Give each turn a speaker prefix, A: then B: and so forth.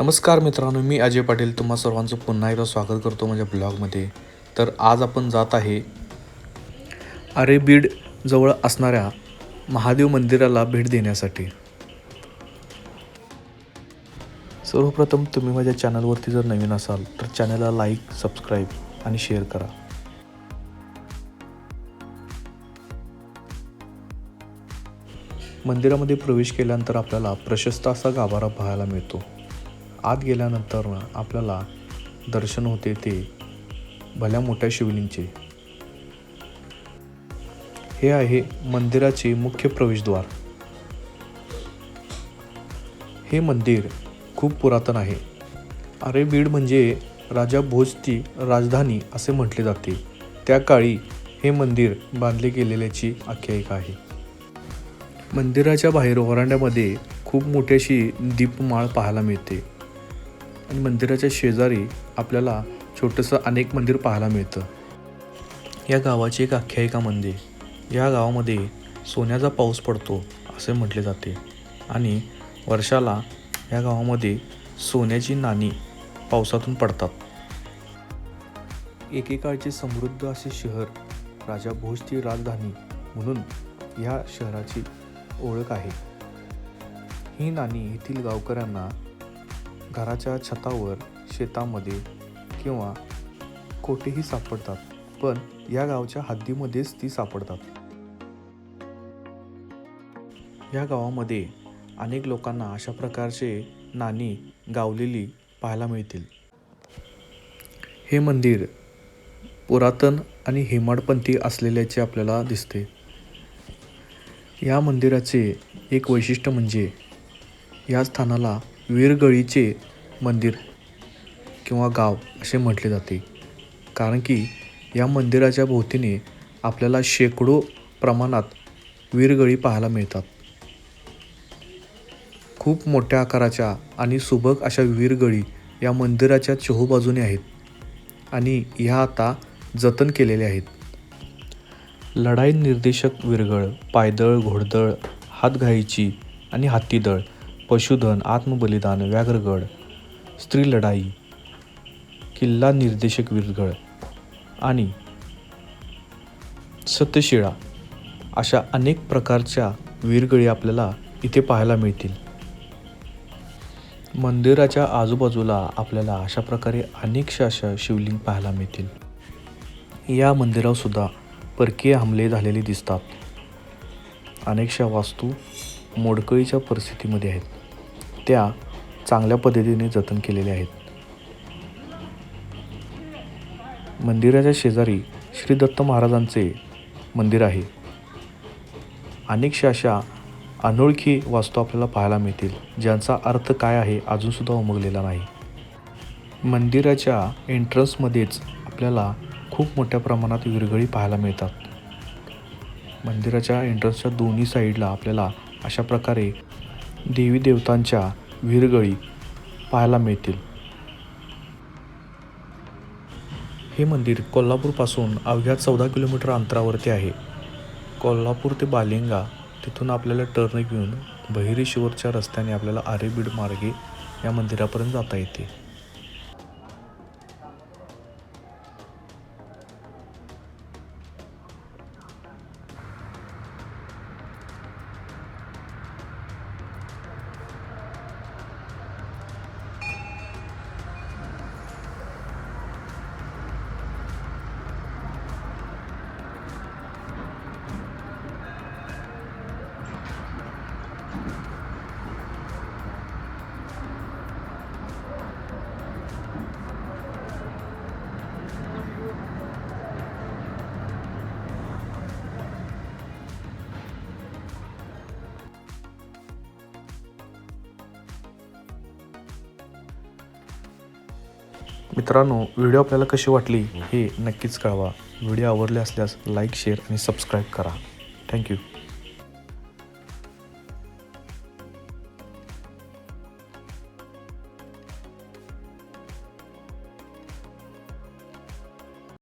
A: नमस्कार मित्रांनो मी अजय पाटील. तुम्हा सर्वांचं पुन्हा एकदा स्वागत करतो माझ्या ब्लॉगमध्ये. तर आज आपण जात आहे अरेबीड जवळ असणाऱ्या महादेव मंदिराला भेट देण्यासाठी. सर्वप्रथम तुम्ही माझ्या चॅनलवरती जर नवीन असाल तर चॅनलला लाईक सबस्क्राईब आणि शेअर करा. मंदिरामध्ये प्रवेश केल्यानंतर आपल्याला प्रशस्त असा गाभारा पाहायला मिळतो. आत गेल्यानंतर आपल्याला दर्शन होते ते भल्या मोठ्या शिवलिंगचे हे आहे मंदिराचे मुख्य प्रवेशद्वार. हे मंदिर खूप पुरातन आहे. अरे बीड म्हणजे राजा भोजची राजधानी असे म्हटले जाते. त्या काळी हे मंदिर बांधले गेलेल्याची आख्यायिका आहे. मंदिराच्या बाहेर ओरांड्यामध्ये खूप मोठी अशी दीपमाळ पाहायला मिळते. आणि मंदिराच्या शेजारी आपल्याला छोटंसं अनेक मंदिर पाहायला मिळतं. या गावाची एक आख्यायिका म्हणजे या गावामध्ये सोन्याचा पाऊस पडतो असे म्हटले जाते. आणि वर्षाला या गावामध्ये सोन्याची नाणी पावसातून पडतात. एकेकाळचे समृद्ध असे शहर राजा भोजची राजधानी म्हणून ह्या शहराची ओळख आहे. ही नाणी येथील गावकऱ्यांना घराच्या छतावर शेतामध्ये किंवा कोठेही सापडतात पण या गावच्या हद्दीमध्येच ती सापडतात. या गावामध्ये अनेक लोकांना अशा प्रकारचे नाणी गावलेली पाहायला मिळतील. हे मंदिर पुरातन आणि हेमाडपंथी असलेल्याचे आपल्याला दिसते. या मंदिराचे एक वैशिष्ट्य म्हणजे या स्थानाला वीरगळीचे मंदिर किंवा गाव असे म्हटले जाते. कारण की या मंदिराच्या भोवतीने आपल्याला शेकडो प्रमाणात वीरगळी पाहायला मिळतात. खूप मोठ्या आकाराच्या आणि सुबक अशा वीरगळी या मंदिराच्या चहूबाजूने आहेत आणि ह्या आता जतन केलेल्या आहेत. लढाई निर्देशक विरगळ पायदळ घोडदळ हातघाईची आणि हत्तीदळ पशुधन आत्मबलिदान व्याघ्रगड स्त्री लढाई किल्ला निर्देशक विरगळ आणि सत्यशिळा अशा अनेक प्रकारच्या वीरगळी आपल्याला इथे पाहायला मिळतील. मंदिराच्या आजूबाजूला आपल्याला अशा प्रकारे अनेकशा अशा शिवलिंग पाहायला मिळतील. या मंदिरावरसुद्धा परकीय हमले झालेले दिसतात. अनेकशा वास्तू मोडकळीच्या परिस्थितीमध्ये आहेत. त्या चांगल्या पद्धतीने जतन केलेल्या आहेत. मंदिराच्या शेजारी श्री दत्त महाराजांचे मंदिर आहे. अनेकशा अशा अनोळखी वास्तू आपल्याला पाहायला मिळतील ज्यांचा अर्थ काय आहे अजूनसुद्धा उमगलेला नाही. मंदिराच्या एंट्रन्समध्येच आपल्याला खूप मोठ्या प्रमाणात विरगळी पाहायला मिळतात. मंदिराच्या एंट्रन्सच्या दोन्ही साईडला आपल्याला अशा प्रकारे देवी देवतांच्या विरगळी पाहायला मिळतील. हे मंदिर कोल्हापूरपासून अवघ्या चौदा किलोमीटर अंतरावरती आहे. कोल्हापूर ते बालिंगा तिथून आपल्याला टर्न घेऊन बहिरेश्वरच्या रस्त्याने आपल्याला आरेबीड मार्गे या मंदिरापर्यंत जाता येते. मित्रांनो व्हिडिओ आपल्याला कशी वाटली हे नक्कीच कळवा. व्हिडिओ आवडले असल्यास लाईक शेअर आणि सबस्क्राईब करा. Thank you.